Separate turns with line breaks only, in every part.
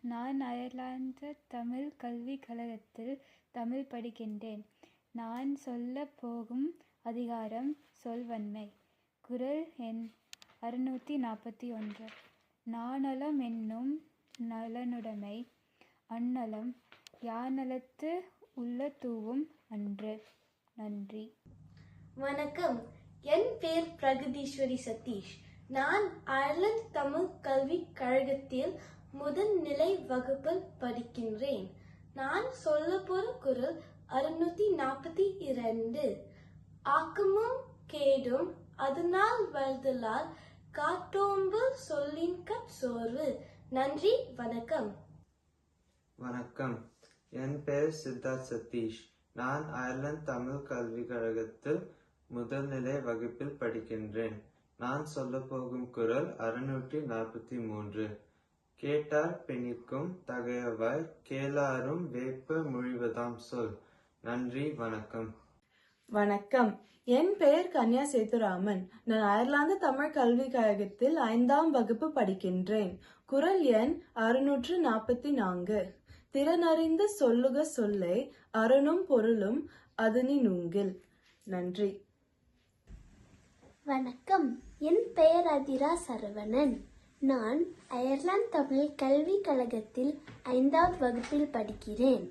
நான் அயர்லாந்து தமிழ் கல்விக் கழகத்தில் தமிழ் படிக்கின்றேன். நான் சொல்ல போகும் அதிகாரம் சொல்வன்மை குரல் எண் அறுநூற்றி நாற்பத்தி ஒன்று. நாணலம் என்னும் நலனுடைமை அந்நலம் யாநலத்து உள்ள தூவும் அன்று. நன்றி.
வணக்கம். என் பேர் பிரகதீஸ்வரி சதீஷ். நான் அயர்லாந்து தமிழ் கல்விக் கழகத்தில் முதல்நிலை வகுப்பில் படிக்கின்றேன். நான் சொல்ல போற குரல் அறுநூத்தி நாற்பத்தி இரண்டு. ஆக்கமும் கேடும் அதனால் வருதலால் காட்டோம்பு சொல்லின் கப் சோர்வு. நன்றி வணக்கம்.
வணக்கம். என் பெயர் சித்தார்த் சதீஷ். நான் அயர்லாந்து தமிழ் கல்விக் கழகத்தில் முதல்நிலை வகுப்பில் படிக்கின்றேன். நான் சொல்லப் போகும் குரல் அறுநூற்றி நாற்பத்தி மூன்று. கேட்டார் பிணிக்கும் தகையவாய் கேளாரும் வேப்ப முழிவதாம் சொல். நன்றி வணக்கம்.
வணக்கம். என் பெயர் கன்யா சேதுராமன் நான் அயர்லாந்து தமிழ் கல்விக் கழகத்தில் ஐந்தாம் வகுப்பு படிக்கின்றேன். குரல் எண் அறுநூற்று நாற்பத்தி நான்கு திறனறிந்து சொல்லுக சொல்லை அருணும் பொருளும் அதனி நூங்கில். நன்றி.
வணக்கம். என் பெயர் அதிரா சரவணன். நான் அயர்லாந்து தமிழ் கல்விக் கழகத்தில் ஐந்தாவது வகுப்பில் படிக்கிறேன்.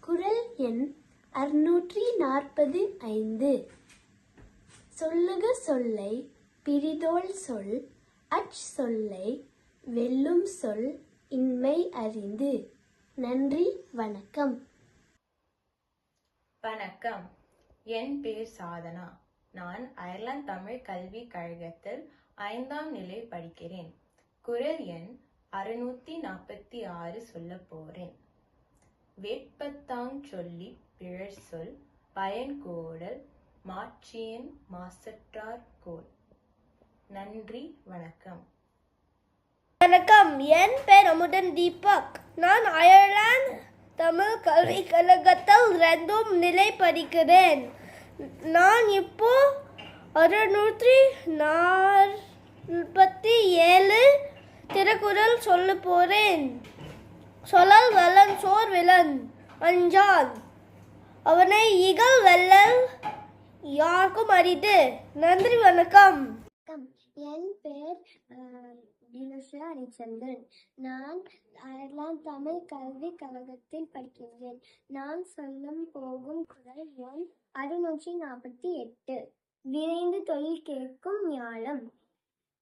குரல் எண் அறுநூற்றி நாற்பது ஐந்து. சொல்லுக சொல்லை பிரிதோள் சொல் அச் சொல்லை வெல்லும் சொல் இன்மை அறிந்து. நன்றி வணக்கம்.
வணக்கம். என் பேர் சாதனா. நான் அயர்லாந்து தமிழ் கல்விக் கழகத்தில் ஐந்தாம் நிலை படிக்கிறேன். குரல் எண் அறுநூத்தி நாற்பத்தி ஆறு சொல்ல போறேன். வேட்பத்தாங் சொல்லி பிழற் சொல் பயன்கோடல் மாற்றியன் மாசற்றார் கோல். நன்றி வணக்கம்.
வணக்கம். என் பெயர் அமுதன் தீபக். நான் அயர்லாந்து தமிழ் கல்விக் கழகத்தில் ரெண்டும் நிலை படிக்கிறேன். நான் இப்போ அறுநூற்றி நாற்பத்தி ஏழு திருக்குறள் சொல்ல போகிறேன் சொலல் வல்லன் சோர் விலன் அஞ்சான் அவனை இகழ் வெல்லல் யாருக்கும் அரிது நன்றி வணக்கம்.
என் பேர் தினஸ்ரா நான் அயர்லாந்து தமிழ் கல்விக் கழகத்தில் படிக்கின்றேன். நான் சொல்லும் போகும் குரல் எண் அறுநூற்றி நாற்பத்தி எட்டு. விரைந்து தொழில் கேட்கும் ஞாலம்.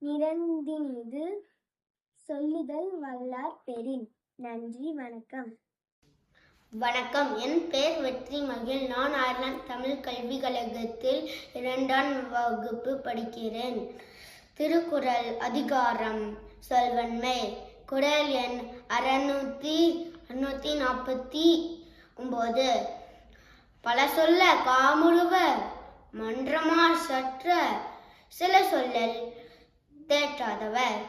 நிரந்தினிது சொல்லுதல் வல்லார் பெறின் நன்றி வணக்கம்.
வணக்கம். என் பெயர் வெற்றி மகிழ். நான் அயர்லாந்து தமிழ் கல்விக் கழகத்தில் இரண்டாம் வகுப்பு படிக்கிறேன். திருக்குறள் அதிகாரம் சொல்வன்மை. குரல் எண் அறுநூத்தி அறுநூத்தி நாற்பத்தி ஒன்பது பல சொல்ல காமுழுவர் மன்றமா சற்ற சில சொல்லல் தேற்றாதவர்.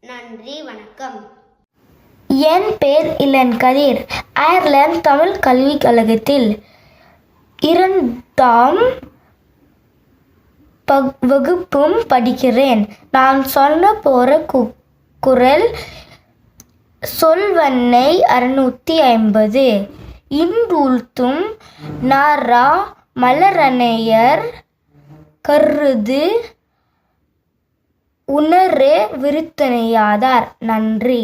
நன்றி வணக்கம்.
என் பேர் இளன் கதிர். அயர்லாந்து தமிழ் கல்விக் கழகத்தில் இரண்டாம் வகுப்பும் படிக்கிறேன். நான் சொல்ல போகிற கு குரல் சொல்வன்னை அறுநூற்றி ஐம்பது. இன்றூழ்த்தும் நாரா மலரணையர் கருது உணரே விருத்தனையாதார். நன்றி.